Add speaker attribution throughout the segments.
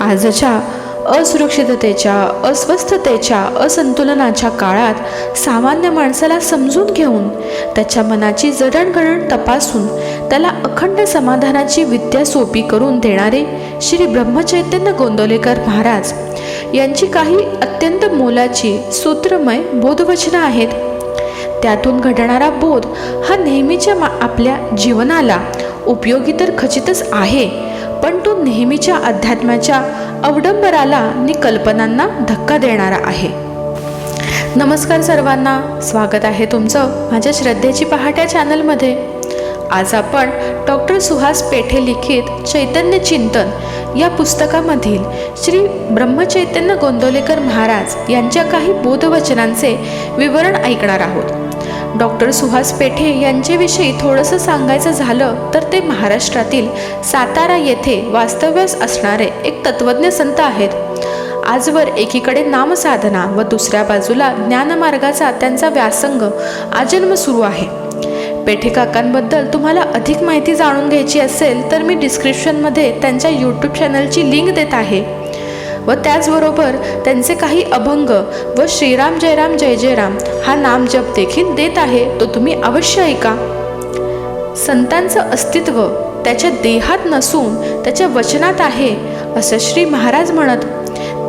Speaker 1: आजच्या असुरक्षिततेच्या अस्वस्थतेच्या असंतुलनाच्या काळात सामान्य माणसाला समजून घेऊन त्याच्या मनाची जडणघडण तपासून त्याला अखंड समाधानाची विद्या सोपी करून देणारे श्री ब्रह्मचैतन्य गोंदवलेकर महाराज यांची काही अत्यंत मोलाची सूत्रमय बोधवचनं आहेत. त्यातून घडणारा बोध हा नेहमीच्या मा आपल्या जीवनाला उपयोगी तर खचितच आहे. नेहमीच्या अध्यात्माच्या अवडंबराला आणि कल्पनांना धक्का देणारा आहे. नमस्कार सर्वांना स्वागत आहे तुमचं माझ्या श्रद्धेची पहाट्या चॅनलमध्ये. आज आपण डॉक्टर सुहास पेठे लिखित चैतन्य चिंतन या पुस्तकामधील श्री ब्रह्मचैतन्य गोंदवलेकर महाराज यांच्या काही बोधवचनांचे विवरण ऐकणार आहोत. डॉक्टर सुहास पेठे यांच्याविषयी थोडंसं सांगायचं झालं तर ते महाराष्ट्रातील सातारा येथे वास्तव्यास असणारे एक तत्वज्ञ संत आहेत. आजवर एकीकडे नामसाधना व दुसऱ्या बाजूला ज्ञानमार्गाचा त्यांचा व्यासंग आजन्म सुरू आहे. पेठे काकांबद्दल तुम्हाला अधिक माहिती जाणून घ्यायची असेल तर मी डिस्क्रिप्शनमध्ये त्यांच्या यूट्यूब चॅनलची लिंक देत आहे. व त्याचबरोबर त्यांचे काही अभंग व श्रीराम जयराम जय जयराम हा नाम जप देखील देत आहे तो तुम्ही अवश्य ऐका. संतांचं अस्तित्व त्याच्या देहात नसून त्याच्या वचनात आहे असं श्री महाराज म्हणत.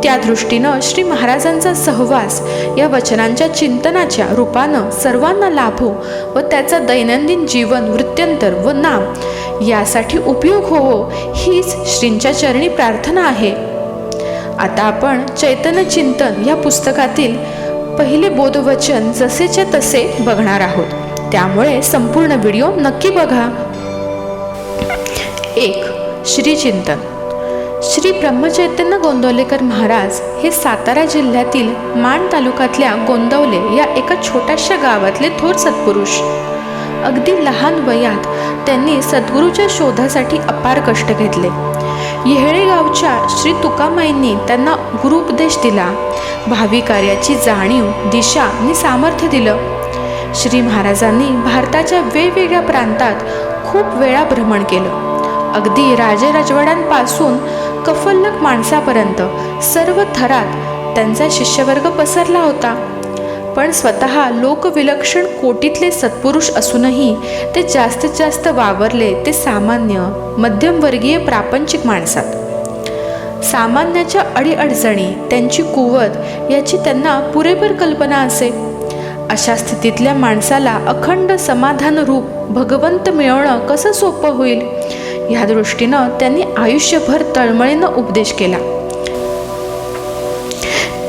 Speaker 1: त्या दृष्टीनं श्री महाराजांचा सहवास या वचनांच्या चिंतनाच्या रूपानं सर्वांना लाभो व त्याचा दैनंदिन जीवन वृत्त्यंतर व नाम यासाठी उपयोग होवो हीच श्रींच्या चरणी प्रार्थना आहे. आता आपण चैतन्य चिंतन या पुस्तकातील पहिले बोधवचन जसेच्या तसे बघणार आहोत. त्यामुळे संपूर्ण व्हिडिओ नक्की बघा. एक श्री चिंतन. श्री ब्रह्मचैतन्य गोंदवलेकर महाराज हे सातारा जिल्ह्यातील माण तालुक्यातल्या गोंदवले या एका छोट्याशा गावातले थोर सत्पुरुष. अगदी लहान वयात त्यांनी सद्गुरूच्या शोधासाठी अपार कष्ट घेतले. येहळेगावच्या श्री तुकामाईंनी त्यांना गुरुपदेश दिला. भावी कार्याची जाणीव दिशा आणि सामर्थ्य दिलं. श्री महाराजांनी भारताच्या वेगवेगळ्या प्रांतात खूप वेळा भ्रमण केलं. अगदी राजवाड्यांपासून कफल्लक माणसापर्यंत सर्व थरात त्यांचा शिष्यवर्ग पसरला होता. पण स्वतः लोकविलक्षण कोटीतले सत्पुरुष असूनही ते जास्तीत जास्त वावरले ते सामान्य मध्यमवर्गीय प्रापंचिक माणसात. सामान्याच्या अडीअडचणी त्यांची कुवत याची त्यांना पुरेपूर कल्पना असे. अशा स्थितीतल्या माणसाला अखंड समाधान रूप भगवंत मिळवणं कसं सोपं होईल? ह्या दृष्टीनं त्यांनी आयुष्यभर तळमळीनं उपदेश केला.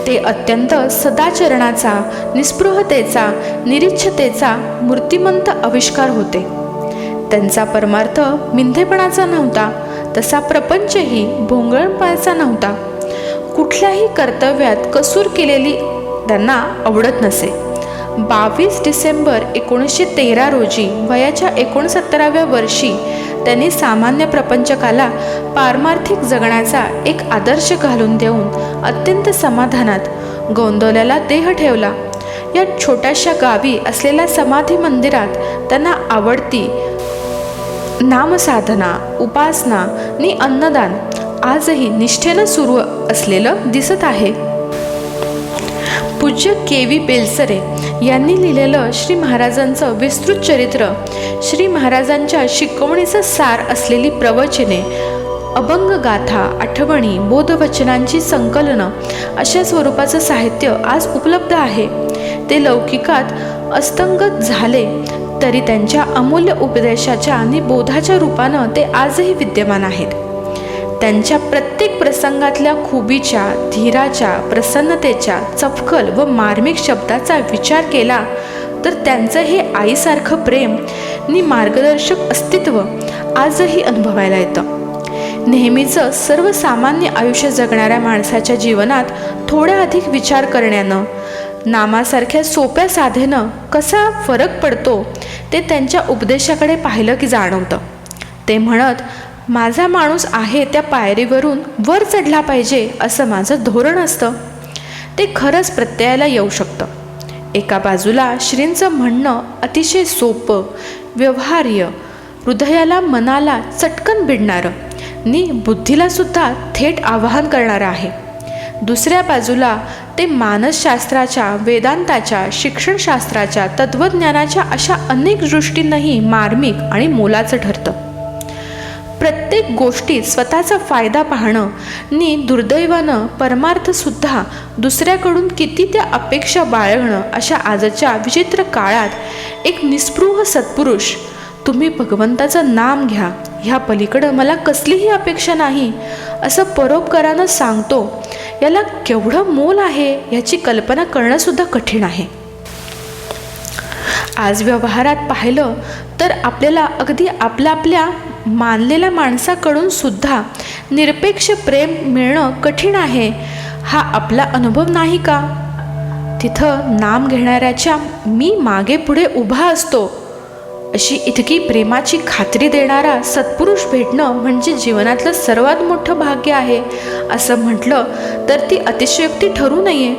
Speaker 1: ते अत्यंत सदाचरणाचा निस्पृहतेचा निरीच्छतेचा मूर्तिमंत आविष्कार होते. त्यांचा परमार्थ मिंधेपणाचा नव्हता तसा प्रपंचही भोंगळपणाचा नव्हता. कुठल्याही कर्तव्यात कसूर केलेली त्यांना आवडत नसे. बावीस डिसेंबर एकोणीसशे तेरा रोजी वयाच्या एकोणसत्तराव्या वर्षी त्यांनी सामान्य प्रपंचकाला पारमार्थिक जगण्याचा एक आदर्श घालून देऊन अत्यंत समाधानात गोंदवल्याला देह ठेवला. या छोट्याशा गावी असलेल्या समाधी मंदिरात त्यांना आवडती नामसाधना उपासना आणि अन्नदान आजही निष्ठेनं सुरू असलेलं दिसत आहे. पूज्य के व्ही बेलसरे यांनी लिहिलेलं श्री महाराजांचं विस्तृत चरित्र श्री महाराजांच्या शिकवणीचं सार असलेली प्रवचने अभंग गाथा आठवणी बोधवचनांची संकलनं अशा स्वरूपाचं साहित्य आज उपलब्ध आहे. ते लौकिकात अस्तंगत झाले तरी त्यांच्या अमूल्य उपदेशाच्या आणि बोधाच्या रूपानं ते आजही विद्यमान आहेत. त्यांच्या प्रत्येक प्रसंगातल्या खुबीच्या धीराच्या प्रसन्नतेच्या चपखल व मार्मिक शब्दाचा विचार केला तर त्यांचं हे आईसारखं प्रेम नि मार्गदर्शक अस्तित्व आजही अनुभवायला येतं. नेहमीचं सर्वसामान्य आयुष्य जगणाऱ्या माणसाच्या जीवनात थोड्या अधिक विचार करण्यानं नामासारख्या सोप्या साधेनं कसा फरक पडतो ते त्यांच्या उपदेशाकडे पाहिलं की जाणवतं. ते म्हणत माझा माणूस आहे त्या पायरीवरून वर चढला पाहिजे असं माझं धोरण असतं. ते खरंच प्रत्ययाला येऊ शकतं. एका बाजूला श्रींचं म्हणणं अतिशय सोपं व्यवहार्य हृदयाला मनाला चटकन भिडणारं नि बुद्धीलासुद्धा थेट आवाहन करणारं आहे. दुसऱ्या बाजूला ते मानसशास्त्राच्या वेदांताच्या शिक्षणशास्त्राच्या तत्त्वज्ञानाच्या अशा अनेक दृष्टींनाही मार्मिक आणि मोलाचं ठरतं. प्रत्येक गोष्टीत स्वतःचा फायदा पाहणं नि दुर्दैवानं परमार्थसुद्धा दुसऱ्याकडून किती त्या अपेक्षा बाळगणं अशा आजच्या विचित्र काळात एक निस्पृह सत्पुरुष तुम्ही भगवंताचं नाम घ्या. ह्या पलीकडं मला कसलीही अपेक्षा नाही. असं परोपकारानं सांगतो याला केवढं मोल आहे याची कल्पना करणंसुद्धा कठीण आहे. आज व्यवहारात पाहिलं तर आपल्याला अगदी आपल्या आपल्या मानलेल्या माणसाकडून सुद्धा निरपेक्ष प्रेम मिळणं कठीण आहे. हा आपला अनुभव नाही का? तिथं नाम घेणाऱ्याच्या मी मागे पुढे उभा असतो. अशी इतकी प्रेमाची खात्री देणारा सत्पुरुष भेटणं म्हणजे जीवनातलं सर्वात मोठं भाग्य आहे असं म्हटलं तर ती अतिशयोक्ती ठरू नये.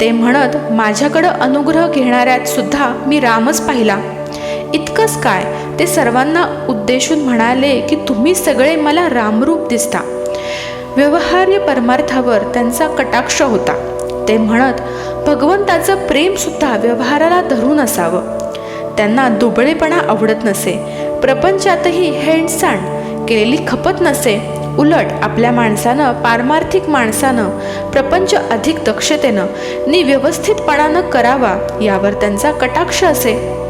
Speaker 1: ते म्हणत माझ्याकडं अनुग्रह घेणाऱ्यात सुद्धा मी रामच पाहिला. इतकंच काय? ते सर्वांना उद्देशून म्हणाले की तुम्ही सगळे मला रामरूप दिसता. व्यवहार्य परमार्थावर त्यांचा कटाक्ष होता. ते म्हणत भगवंताचं प्रेमसुद्धा व्यवहाराला धरून असावं. त्यांना दुबळेपणा आवडत नसे. प्रपंचातही हेंडसाण केलेली खपत नसे. उलट आपल्या माणसानं पारमार्थिक माणसानं प्रपंच अधिक दक्षतेनं नि व्यवस्थितपणानं करावा यावर त्यांचा कटाक्ष असे.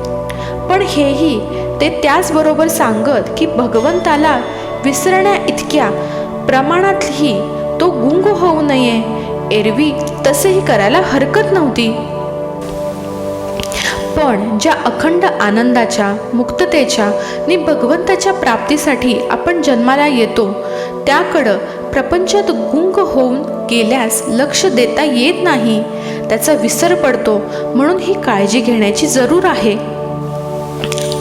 Speaker 1: पण हेही ते त्याचबरोबर सांगत की भगवंताला विसरण्या इतक्या प्रमाणातही तो गुंग होऊ नये. एरवी तसेही करायला हरकत नव्हती. पण ज्या अखंड आनंदाच्या मुक्ततेच्या नि भगवंताच्या प्राप्तीसाठी आपण जन्माला येतो त्याकडं प्रपंचात गुंग होऊन गेल्यास लक्ष देता येत नाही. त्याचा विसर पडतो म्हणून ही काळजी घेण्याची जरूर आहे.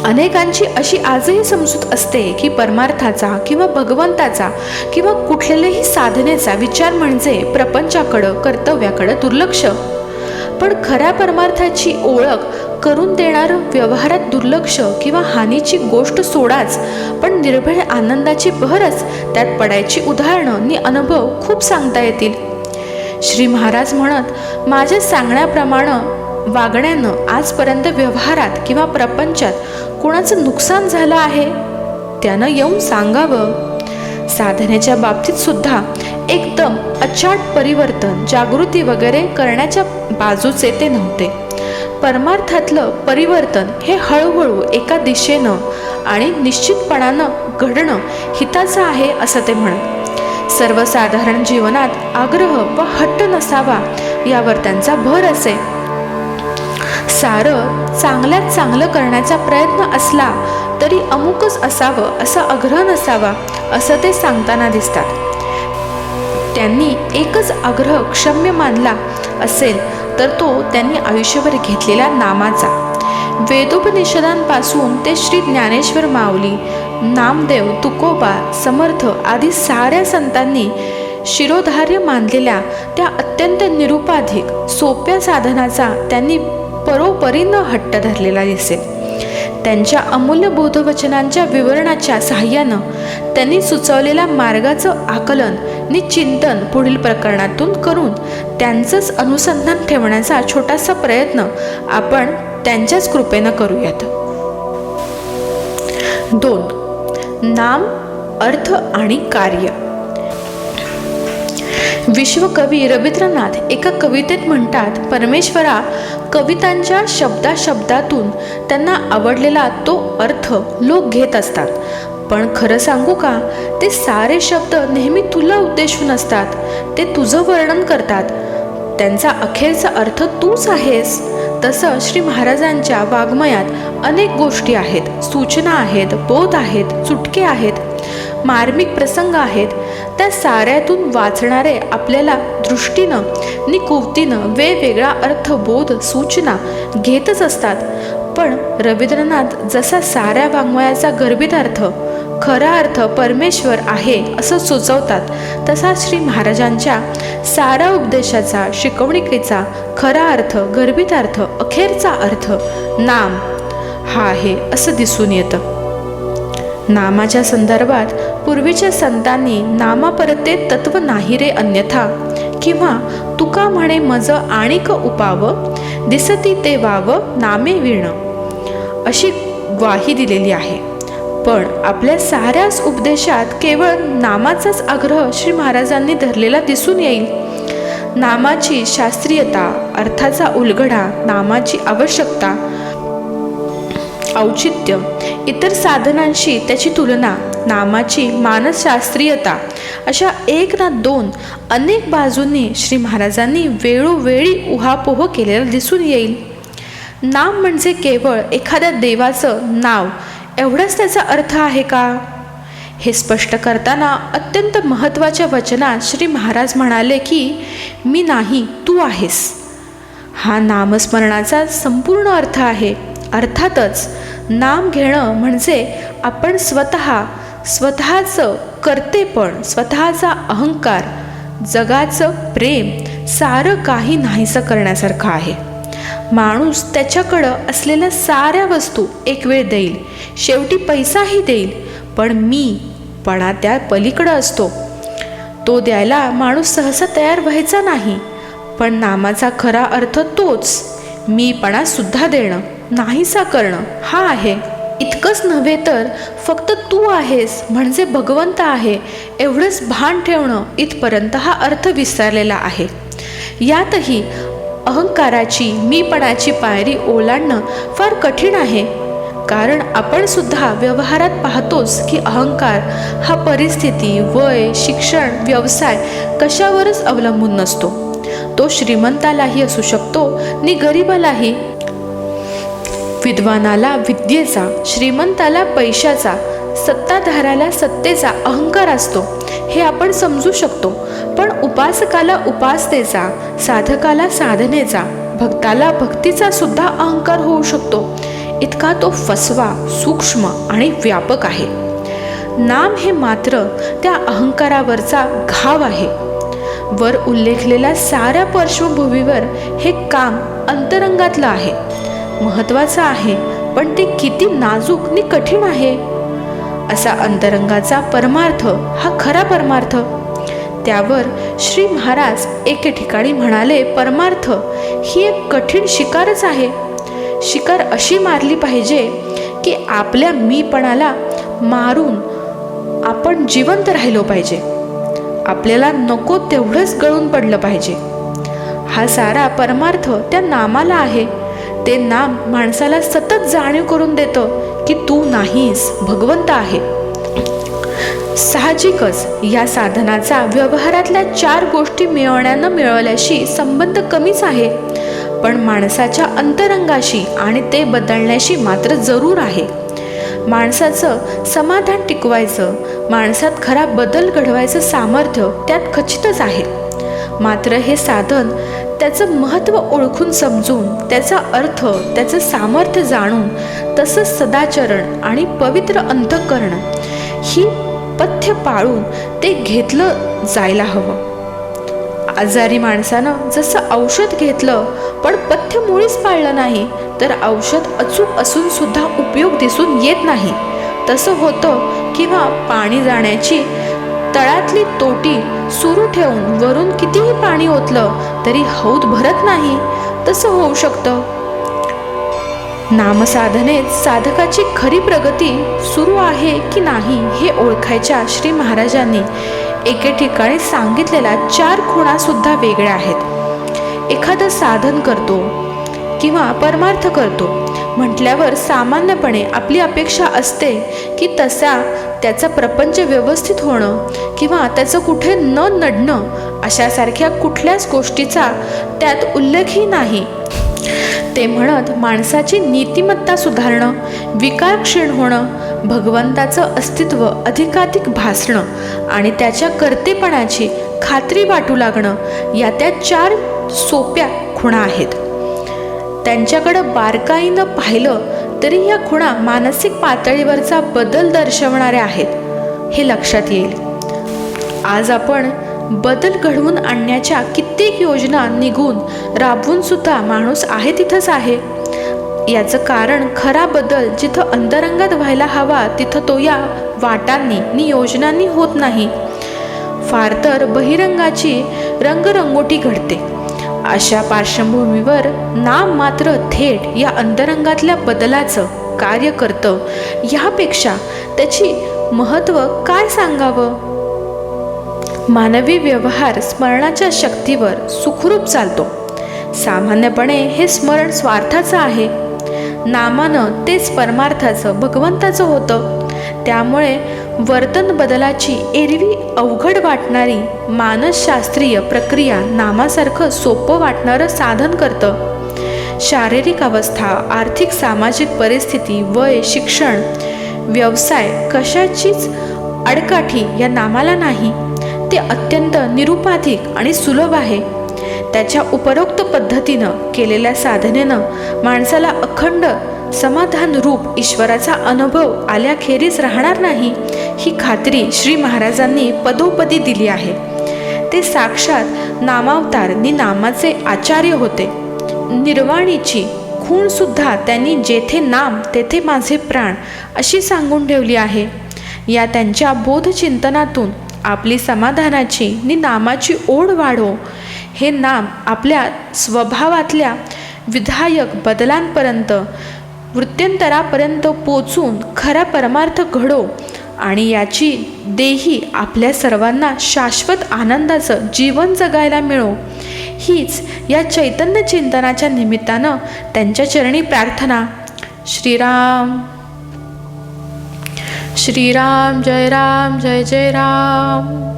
Speaker 1: अनेकांची अशी आजही समजूत असते की परमार्थाचा किंवा भगवंताचा किंवा कुठल्याही साधनेचा विचार म्हणजे प्रपंचाकडं कर्तव्याकडं दुर्लक्ष. पण खऱ्या परमार्थाची ओळख करून देणारं व्यवहारात दुर्लक्ष किंवा हानीची गोष्ट सोडाच पण निर्भय आनंदाची बहरच त्यात पडायची उदाहरणं नि अनुभव खूप सांगता येतील. श्री महाराज म्हणत माझ्या सांगण्याप्रमाणे वागण्यानं आजपर्यंत व्यवहारात किंवा प्रपंचात कोणाचं नुकसान झालं आहे? त्यानं येऊन सांगावं. साधनेच्या बाबतीत सुद्धा एकदम अचाट परिवर्तन जागृती वगैरे करण्याच्या बाजूचे ते नव्हते. परमार्थातलं परिवर्तन हे हळूहळू एका दिशेनं आणि निश्चितपणानं घडणं हिताचं आहे असं ते म्हणत. सर्वसाधारण जीवनात आग्रह व हट्ट नसावा यावर त्यांचा भर असे. सारं चांगल्यात चांगलं करण्याचा प्रयत्न असला तरी अमुकच असावं असा आग्रह नसावा असं ते सांगताना दिसतात. त्यांनी एकच आग्रह क्षम्य मानला असेल तर तो त्यांनी आयुष्यभर घेतलेल्या नामाचा. वेदोपनिषदांपासून ते श्री ज्ञानेश्वर माऊली नामदेव तुकोबा समर्थ आदी साऱ्या संतांनी शिरोधार्य मानलेल्या त्या अत्यंत निरुपाधिक सोप्या साधनाचा त्यांनी परोपरीनं हट्ट धरलेला दिसेल. त्यांच्या अमूल्य बोधवचनांच्या विवरणाच्या सहाय्यानं त्यांनी सुचवलेल्या मार्गाचं आकलन नि चिंतन पुढील प्रकरणातून करून त्यांचंच अनुसंधान ठेवण्याचा छोटासा प्रयत्न आपण त्यांच्याच कृपेनं करूयात. दोन. नाम अर्थ आणि कार्य. विश्वकवी रवींद्रनाथ एका कवितेत म्हणतात परमेश्वरा कवितांच्या शब्दा शब्दातून त्यांना आवडलेला तो अर्थ लोक घेत असतात. पण खरं सांगू का? ते सारे शब्द नेहमी तुला उद्देशून असतात. ते तुझं वर्णन करतात. त्यांचा अखेरचा अर्थ तूच आहेस. तसं श्री महाराजांच्या वाङ्मयात अनेक गोष्टी आहेत. सूचना आहेत बोध आहेत चुटके आहेत. मार्मिक प्रसंग आहेत. त्या साऱ्यातून वाचणारे आपल्याला दृष्टीनं नि कुवतीनं वेगवेगळा अर्थबोध सूचना घेतच असतात. पण रवींद्रनाथ जसा साऱ्या वाङ्मयाचा गर्भित अर्थ खरा अर्थ परमेश्वर आहे असं सुचवतात तसा श्री महाराजांच्या सारा उपदेशाचा शिकवणिकेचा खरा अर्थ गर्भित अर्थ अखेरचा अर्थ नाम हा आहे असं दिसून येतं. नामाच्या संदर्भात पूर्वीच्या संतांनी नामापरते तत्व नाही रे अन्यथा. किंवा तुका म्हणे मज आणिक उपाव दिसती ते वाव नामे विण. अशी ग्वाही दिलेली आहे. पण आपल्या साऱ्याच उपदेशात केवळ नामाचाच आग्रह श्री महाराजांनी धरलेला दिसून येईल. नामाची शास्त्रीयता अर्थाचा उलगडा नामाची आवश्यकता औचित्य इतर साधनांशी त्याची तुलना नामाची मानसशास्त्रीयता अशा एक ना दोन अनेक बाजूंनी श्री महाराजांनी वेळोवेळी उहापोह केलेला दिसून येईल. नाम म्हणजे केवळ एखाद्या देवाचं नाव एवढाच त्याचा अर्थ आहे का? हे स्पष्ट करताना अत्यंत महत्त्वाच्या वचनात श्री महाराज म्हणाले की मी नाही तू आहेस. हा नामस्मरणाचा संपूर्ण अर्थ आहे. अर्थातच नाम घेणं म्हणजे आपण स्वतः स्वतःचं कर्तेपण स्वतःचा अहंकार जगाचं प्रेम सारं काही नाहीसं करण्यासारखं आहे. माणूस त्याच्याकडं असलेल्या साऱ्या वस्तू एक वेळ देईल शेवटी पैसाही देईल पण मी पणा त्या पलीकडं असतो. तो द्यायला माणूस सहसा तयार व्हायचा नाही पण नामाचा खरा अर्थ तोच मीपणा सुद्धा देणं. नाहीसा करणं हा आहे. इतकंच नव्हे तर फक्त तू आहेस म्हणजे भगवंत आहे. एवढंच भान ठेवणं इथपर्यंत हा अर्थ विसरलेला आहे. यातही अहंकाराची मीपणाची पायरी ओलांडणं फार कठीण आहे. कारण आपण सुद्धा व्यवहारात पाहतोच की अहंकार हा परिस्थिती वय शिक्षण व्यवसाय कशावरच अवलंबून नसतो. तो श्रीमंतालाही असू शकतो नि गरिबालाही. विद्वानाला विद्येचा श्रीमंताला पैशाचा सत्ताधाराला सत्तेचा अहंकार असतो हे आपण समजू शकतो. पण उपासकाला उपासतेचा साधकाला साधनेचा भक्ताला भक्तीचा सुद्धा अहंकार होऊ शकतो. इतका तो फसवा सूक्ष्म आणि व्यापक आहे. नाम हे मात्र त्या अहंकारावरचा घाव आहे. वर उल्लेखलेल्या साऱ्या पार्श्वभूमीवर हे काम अंतरंगातलं आहे. महत्त्वाचं आहे पण ते किती नाजूक नि कठीण आहे? असा अंतरंगाचा परमार्थ हा खरा परमार्थ. त्यावर श्री महाराज एके ठिकाणी म्हणाले परमार्थ ही एक कठीण शिकारच आहे. शिकार अशी मारली पाहिजे की आपल्या मीपणाला मारून आपण जिवंत राहिलो पाहिजे. आपल्याला नको तेवढंच गळून पडलं पाहिजे. हा सारा परमार्थ त्या नामाला आहे. ते नाम माणसाला सतत जाणीव करून देतं की तू नाहीस भगवंत आहे. साहजिकच या साधनाचा व्यवहारातल्या चार गोष्टी मिळवण्यानं मिळवल्याशी संबंध कमीच आहे. पण माणसाच्या अंतरंगाशी आणि ते बदलण्याशी मात्र जरूर आहे. माणसाचं समाधान टिकवायचं माणसात खरा बदल घडवायचं सामर्थ्य त्यात खचितच आहे. मात्र हे साधन त्याचं महत्त्व ओळखून समजून त्याचा अर्थ त्याचं सामर्थ्य जाणून तसंच सदाचरण आणि पवित्र अंतकरण ही पथ्य पाळून ते घेतलं जायला हवं. आजारी माणसानं जसं औषध घेतलं पण पथ्य मुळीच पाळलं नाही तर औषध अचूक असून सुद्धा उपयोग दिसून येत नाही. तसं होतं किंवा पाणी जाण्याची तळातली तोटी सुरू ठेवून वरून कितीही पाणी ओतलं तरी हौद भरत नाही. तसं होऊ शकतं. नामसाधनेत साधकाची खरी प्रगती सुरू आहे की नाही हे ओळखायच्या श्री महाराजांनी एके ठिकाणी सांगितलेल्या चार खुणा सुद्धा वेगळ्या आहेत. एखादं साधन करतो किंवा परमार्थ करतो म्हटल्यावर सामान्यपणे आपली अपेक्षा असते की तसा त्याचा प्रपंच व्यवस्थित होणं किंवा त्याचं कुठे न नडणं अशासारख्या कुठल्याच गोष्टीचा त्यात उल्लेखही नाही. ते म्हणत माणसाची नीतिमत्ता सुधारणं विकार क्षीण होणं भगवंताचं अस्तित्व अधिकाधिक भासणं आणि त्याच्या कर्तेपणाची खात्री वाटू लागणं या त्या चार सोप्या खुणा आहेत. त्यांच्याकडं बारकाईनं पाहिलं तरी या खुणा मानसिक पातळीवरचा बदल दर्शवणाऱ्या आहेत हे लक्षात येईल. आज आपण बदल घडवून आणण्याच्या कित्येक योजना निघून राबवून सुद्धा माणूस आहे तिथंच आहे. याचं कारण खरा बदल जिथं अंतरंगात व्हायला हवा तिथं तो या वाटांनी नि योजनांनी होत नाही. फार तर बहिरंगाची रंगरंगोटी घडते. अशा पार्श्वभूमीवर नाम मात्र थेट या अंतरंगातल्या बदलाचं कार्य करतं. ह्यापेक्षा त्याची महत्त्व काय सांगावं? मानवी व्यवहार स्मरणाच्या शक्तीवर सुखरूप चालतो. सामान्यपणे हे स्मरण स्वार्थाचं आहे. नामानं तेच परमार्थाचं भगवंताचं होतं. त्यामुळे वर्तन बदलाची एरवी अवघड वाटणारी मानसशास्त्रीय प्रक्रिया नामासारखं सोपं वाटणारं साधन करतं. शारीरिक अवस्था आर्थिक सामाजिक परिस्थिती वय शिक्षण व्यवसाय कशाचीच अडकाठी या नामाला नाही. ते अत्यंत निरुपाधिक आणि सुलभ आहे. त्याच्या उपरोक्त पद्धतीनं केलेल्या साधनेनं माणसाला अखंड समाधान रूप ईश्वराचा अनुभव आल्याखेरीज राहणार नाही ही खात्री श्री महाराजांनी पदोपदी दिली आहे. ते साक्षात नामावतार नि नामाचे आचार्य होते. निर्वाणीची खूणसुद्धा त्यांनी जेथे नाम तेथे माझे प्राण अशी सांगून ठेवली आहे. या त्यांच्या बोधचिंतनातून आपली समाधानाची नि नामाची ओढ वाढो हे नाम आपल्या स्वभावातल्या विधायक बदलांपर्यंत वृत्त्यंतरापर्यंत पोचून खरा परमार्थ घडो आणि याची देही आपल्या सर्वांना शाश्वत आनंदाचं जीवन जगायला मिळो. हीच या चैतन्य चिंतनाच्या निमित्तानं त्यांच्या चरणी प्रार्थना. श्रीराम. श्रीराम जय राम जय जय राम.